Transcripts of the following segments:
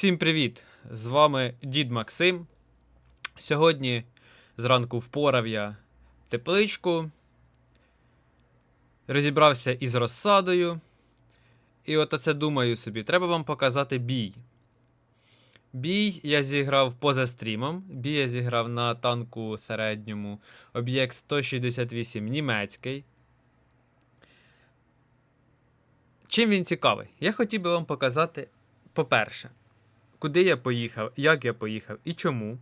Всім привіт! З вами дід Максим. Сьогодні зранку впорав я тепличку, розібрався із розсадою. І от оце думаю собі, треба вам показати бій. Бій я зіграв поза стрімом. Бій я зіграв на танку середньому об'єкт 168 німецький. Чим він цікавий? Я хотів би вам показати, по-перше, куди я поїхав, як я поїхав і чому.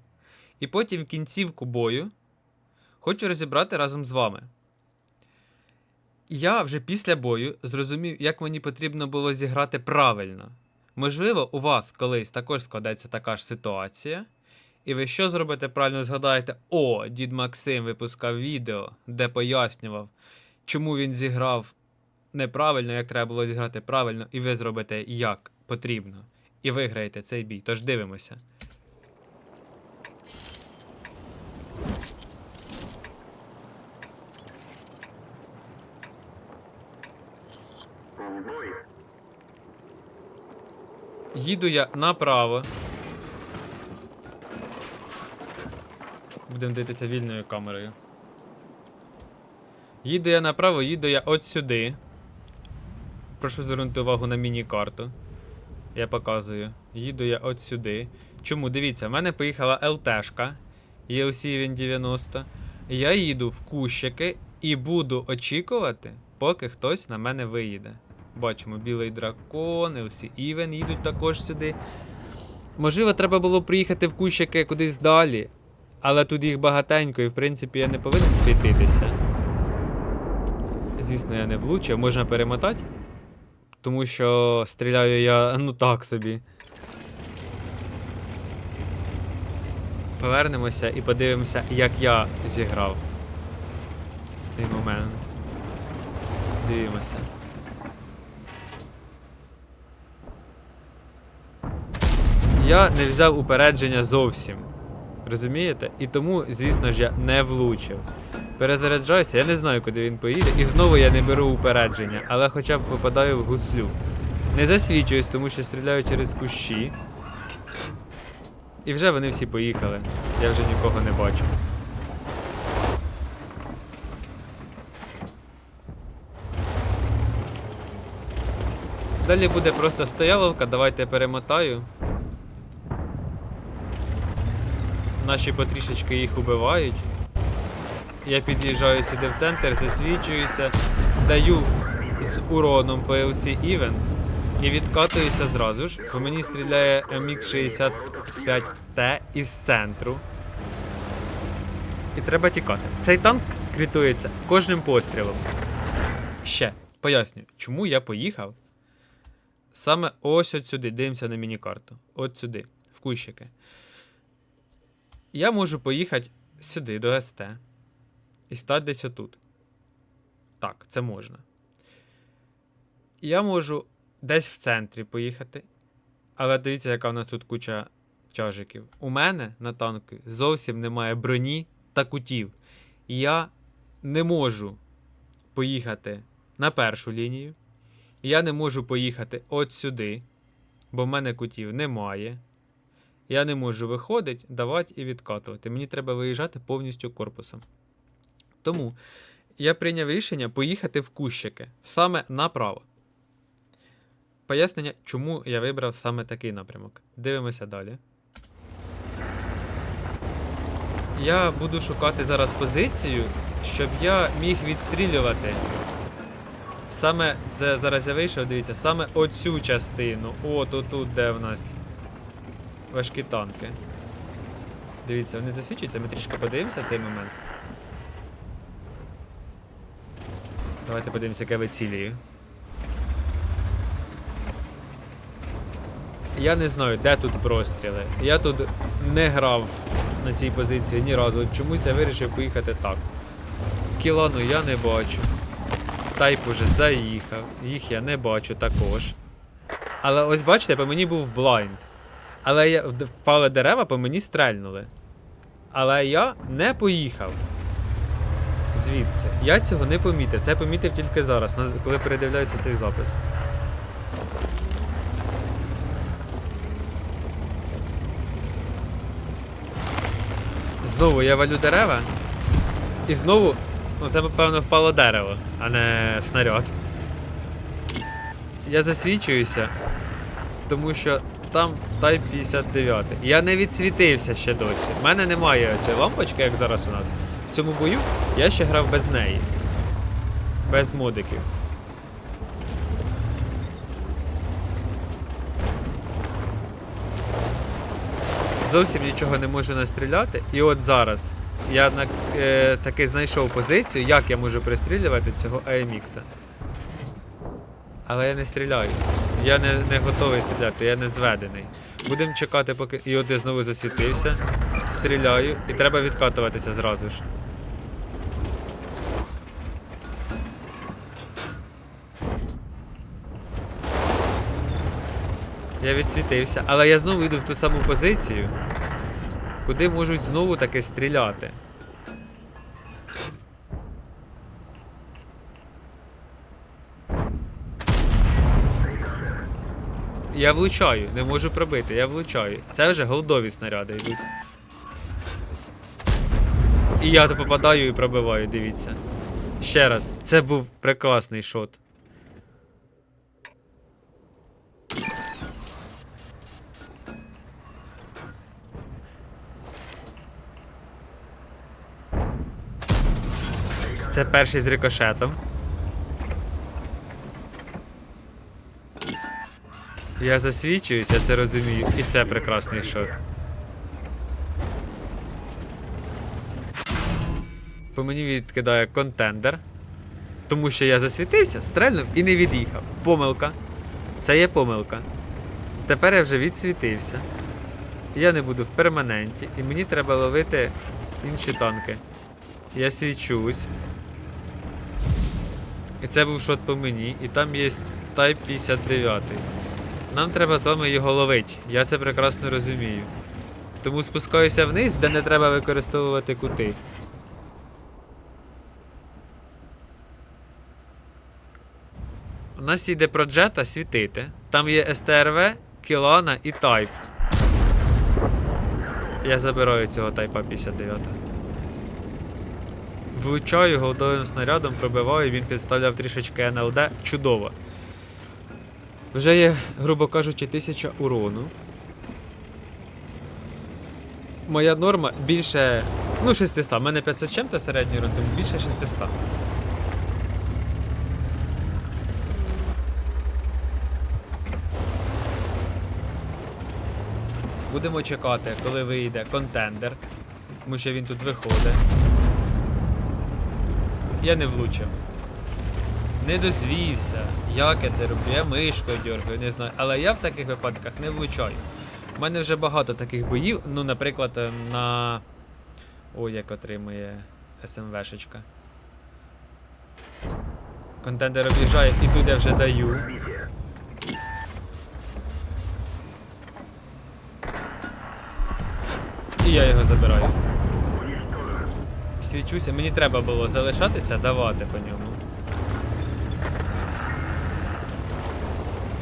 І потім кінцівку бою хочу розібрати разом з вами. Я вже після бою зрозумів, як мені потрібно було зіграти правильно. Можливо, у вас колись також складеться така ж ситуація. І ви що зробите правильно згадаєте, о, дід Максим випускав відео, де пояснював, чому він зіграв неправильно, як треба було зіграти правильно, і ви зробите як потрібно. І виграєте цей бій. Тож дивимося. Їду я направо. Будемо дивитися вільною камерою. Їду я направо, їду я от сюди. Прошу звернути увагу на міні-карту. Я показую. Їду я от сюди. Чому? Дивіться, в мене поїхала ЛТшка. ELC 90. Я їду в кущики і буду очікувати, поки хтось на мене виїде. Бачимо, білий дракон, LC Even їдуть також сюди. Можливо, треба було приїхати в кущики кудись далі. Але тут їх багатенько, і в принципі я не повинен світитися. Звісно, я не влучив, можна перемотати. Тому що стріляю я ну так собі. Повернемося і подивимося, як я зіграв цей момент. Дивимося. Я не взяв упередження зовсім. Розумієте? І тому, звісно ж, я не влучив. Перезаряджаюся, я не знаю, куди він поїде. І знову я не беру упередження, але хоча б попадаю в гуслю. Не засвічуюсь, тому що стріляю через кущі. І вже вони всі поїхали. Я вже нікого не бачу. Далі буде просто стояловка, давайте перемотаю. Наші потрішечки їх убивають. Я під'їжджаю сюди в центр, засвічуюся, даю з уроном по LC Even і відкатуюся зразу ж, бо мені стріляє MX65T із центру. І треба тікати. Цей танк критується кожним пострілом. Ще поясню, чому я поїхав саме ось от сюди. Дивимося на міні-карту. От сюди, в кущики. Я можу поїхати сюди, до СТ. І стати десь отут. Так, це можна. Я можу десь в центрі поїхати. Але дивіться, яка в нас тут куча чажиків. У мене на танку зовсім немає броні та кутів. Я не можу поїхати на першу лінію. Я не можу поїхати от сюди, бо в мене кутів немає. Я не можу виходити, давати і відкатувати. Мені треба виїжджати повністю корпусом. Тому я прийняв рішення поїхати в кущики саме направо. Пояснення, чому я вибрав саме такий напрямок. Дивимося далі. Я буду шукати зараз позицію, щоб я міг відстрілювати. Саме це зараз я вийшов, дивіться, саме оцю частину. От отут, де в нас важкі танки. Дивіться, вони засвічуються, ми трішки подивимося цей момент. Давайте подивимося, яке вицілюю. Я не знаю, де тут простріли. Я тут не грав на цій позиції ні разу. Чомусь я вирішив поїхати так. Кілану я не бачу. Тайп уже заїхав. Їх я не бачу також. Але ось бачите, по мені був блайнд. Але я впали дерева, по мені стрельнули. Але я не поїхав звідси. Я цього не помітив. Це помітив тільки зараз, коли передивляюся цей запис. Знову я валю дерева. І знову... Ну це, напевно, впало дерево, а не снаряд. Я засвічуюся, тому що там Type 59. Я не відсвітився ще досі. У мене немає цієї лампочки, як зараз у нас. Цьому бою я ще грав без неї. Без модиків. Зовсім нічого не можу настріляти. І от зараз я е, таки знайшов позицію, як я можу пристрілювати цього AMX. Але я не стріляю. Я не, не готовий стріляти, я не зведений. Будемо чекати, поки. І от я знову засвітився. Стріляю, і треба відкатуватися зразу ж. Я відсвітився, але я знову йду в ту саму позицію, куди можуть знову таки стріляти. Я влучаю, не можу пробити, я влучаю. Це вже голдові снаряди йдуть. І я то попадаю і пробиваю, дивіться. Ще раз, це був прекрасний шот. Це перший з рикошетом. Я засвічуюсь, я це розумію, і це прекрасний шот. По мені відкидає контендер. Тому що я засвітився, стрельнув і не від'їхав. Помилка. Це є помилка. Тепер я вже відсвітився. Я не буду в перманенті, і мені треба ловити інші танки. Я свічусь. І це був шот по мені, і там є Type 59. Нам треба з вами його ловити. Я це прекрасно розумію. Тому спускаюся вниз, де не треба використовувати кути. У нас йде про джета світити. Там є СТРВ, Кілана і Type. Я забираю цього Type 59. Влучаю голдовим снарядом, пробиваю, він підставляв трішечки НЛД. Чудово. Вже є, грубо кажучи, 1000 урону. Моя норма більше. Ну, 600. У мене 500 чим-то середній урон, тому більше 600. Будемо чекати, коли вийде контендер. Тому що він тут виходить. Я не влучив. Не дозвівся. Як я це роблю? Я мишкою дергаю, не знаю. Але я в таких випадках не влучаю. У мене вже багато таких боїв. Ну, наприклад, е, на. Ой, як отримує СМВшечка. Контендер об'їжджає і тут я вже даю. І я його забираю. Свічуся, мені треба було залишатися, давати по ньому.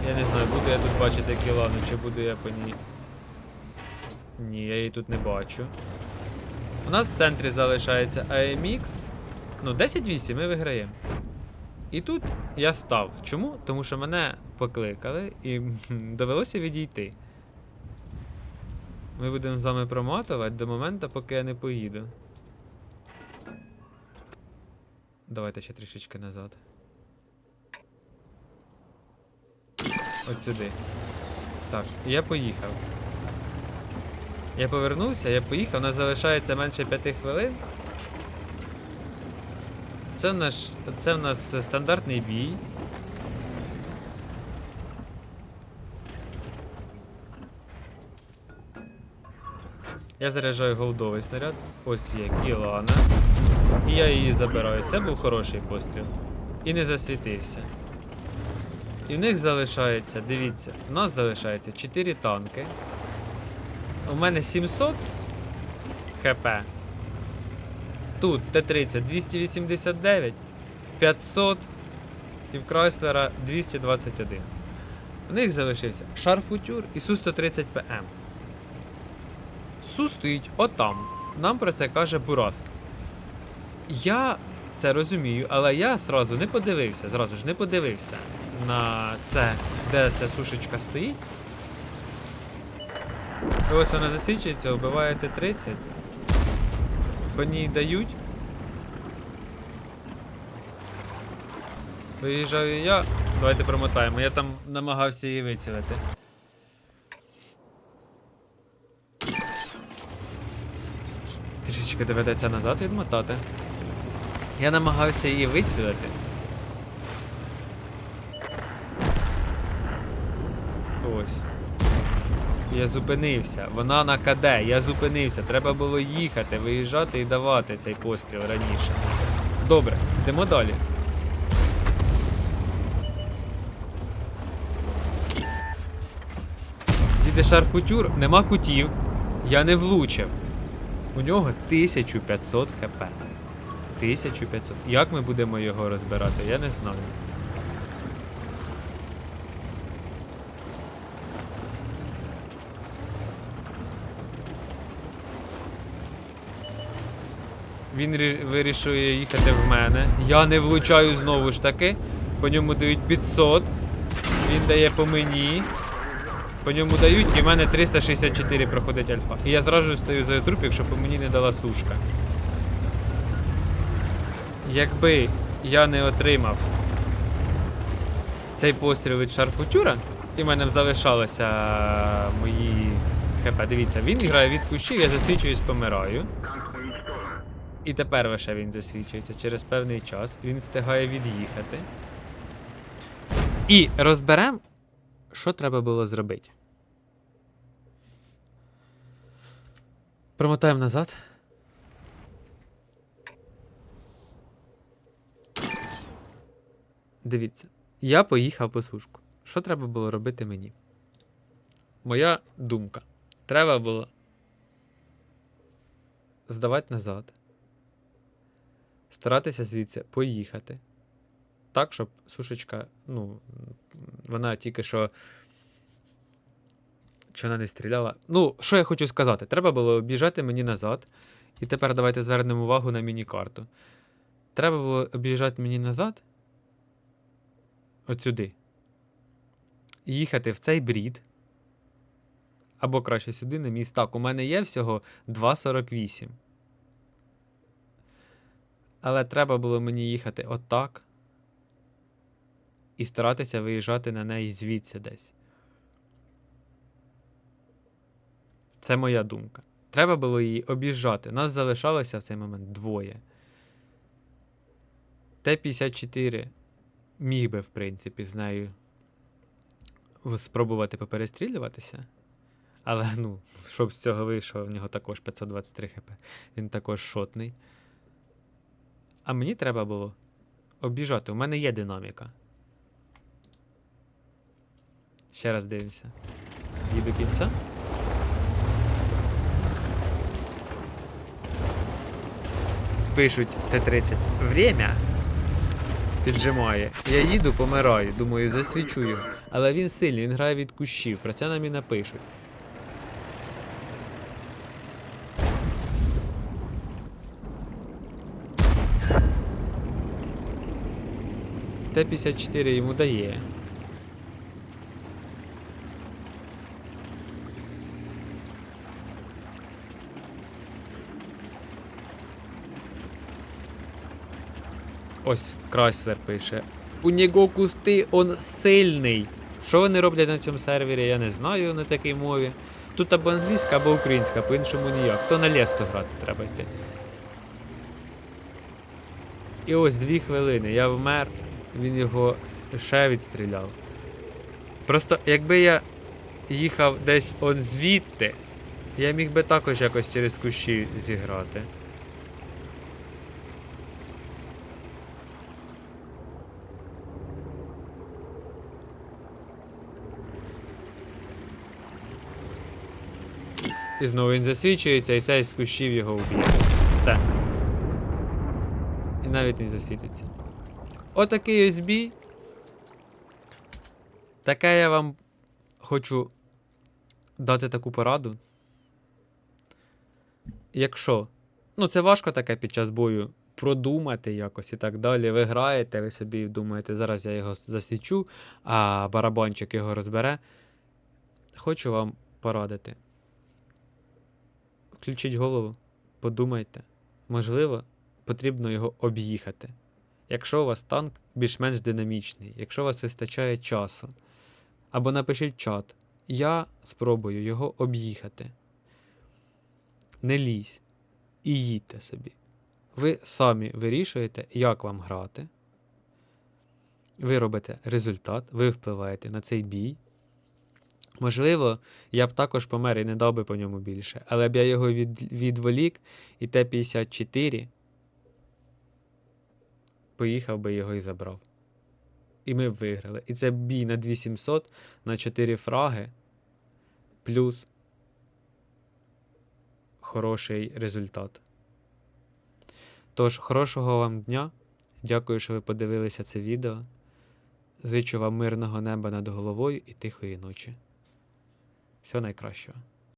Я не знаю, буду я тут бачити кілану, чи буду я по ній. Ні, я її тут не бачу. У нас в центрі залишається AMX. Ну, 10-8 ми виграємо. І тут я став. Чому? Тому що мене покликали і довелося відійти. Ми будемо з вами проматувати до моменту, поки я не поїду. Давайте ще трішечки назад. От сюди. Так, я поїхав. Я повернувся, я поїхав, у нас залишається менше 5 хвилин. Це, в наш, це в нас стандартний бій. Я заряджаю голдовий снаряд. Ось є кілана. І я її забираю. Це був хороший постріл. І не засвітився. І в них залишається, дивіться, у нас залишається 4 танки. У мене 700 хп. Тут Т-30 289, 500 і в Крайслера 221. У них залишився Шарфутюр і Су-130 ПМ. Су стоїть отам. нам про це каже Бураска. Я це розумію, але я зразу не подивився, зразу ж не подивився на це, де ця сушечка стоїть. Ось вона засвідчується, вбиває Т-30. По ній дають. Виїжджаю я. Давайте промотаємо. Я там намагався її вицілити. Трішечки доведеться назад відмотати. Я намагався її вицілити. Ось. Я зупинився. Вона на КД. Я зупинився. Треба було їхати, виїжджати і давати цей постріл раніше. Добре, йдемо далі. Їде шарфутюр, нема кутів. Я не влучив. У нього 1500 хп. 1500. Як ми будемо його розбирати, я не знаю. Він вирішує їхати в мене. Я не влучаю знову ж таки. По ньому дають 500. Він дає по мені. По ньому дають, і в мене 364 проходить альфа. І я зразу стою за труп, якщо по мені не дала сушка. Якби я не отримав цей постріл від шарфутюра, і в мене залишалося мої хп. Дивіться, він грає від кущів, я засвічуюсь, помираю. І тепер лише він засвічується через певний час. Він встигає від'їхати. І розберемо, що треба було зробити. Промотаємо назад. Дивіться, я поїхав по сушку. Що треба було робити мені? Моя думка. Треба було здавати назад. Старатися звідси поїхати. Так, щоб сушечка, ну, вона тільки що. Чи вона не стріляла? Ну, що я хочу сказати? Треба було об'їжджати мені назад. І тепер давайте звернемо увагу на міні-карту. Треба було об'їжджати мені назад. От сюди. Їхати в цей брід. Або краще сюди на міст. Так, у мене є всього 2,48. Але треба було мені їхати отак. І старатися виїжджати на неї звідси десь. Це моя думка. Треба було її об'їжджати. Нас залишалося в цей момент двоє. Т-54 міг би, в принципі, з нею спробувати поперестрілюватися. Але, ну, щоб з цього вийшло, в нього також 523 хп. Він також шотний. А мені треба було об'їжджати. У мене є динаміка. Ще раз дивимося. Їду кінця. Пишуть Т-30. Время. Піджимає. Я їду, помираю. Думаю, засвічу його. Але він сильний, він грає від кущів. Про це нам і напишуть. Т-54 йому дає. Ось Крайслер пише. У нього кусти он сильний. Що вони роблять на цьому сервері, я не знаю на такій мові. Тут або англійська, або українська, по-іншому ніяк. То на лесто грати треба йти. І ось дві хвилини. Я вмер, він його ще відстріляв. Просто якби я їхав десь он звідти, я міг би також якось через кущі зіграти. І знову він засвічується, і цей з кущів його вб'є. Все. І навіть не засвітиться. Отакий ось бій. Таке я вам хочу дати таку пораду. якщо. Ну, це важко таке під час бою продумати якось і так далі. Ви граєте, ви собі думаєте, зараз я його засічу, а барабанчик його розбере. Хочу вам порадити. Включіть голову, подумайте. Можливо, потрібно його об'їхати. Якщо у вас танк більш-менш динамічний, якщо у вас вистачає часу, або напишіть чат. Я спробую його об'їхати. Не лізь і їдьте собі. Ви самі вирішуєте, як вам грати. Ви робите результат, ви впливаєте на цей бій. Можливо, я б також помер і не дав би по ньому більше, але б я його від, відволік, і Т-54 поїхав би його і забрав. І ми б виграли. І це бій на 2700 на 4 фраги, плюс хороший результат. Тож, хорошого вам дня. Дякую, що ви подивилися це відео. Зичу вам мирного неба над головою і тихої ночі. Всього найкращого.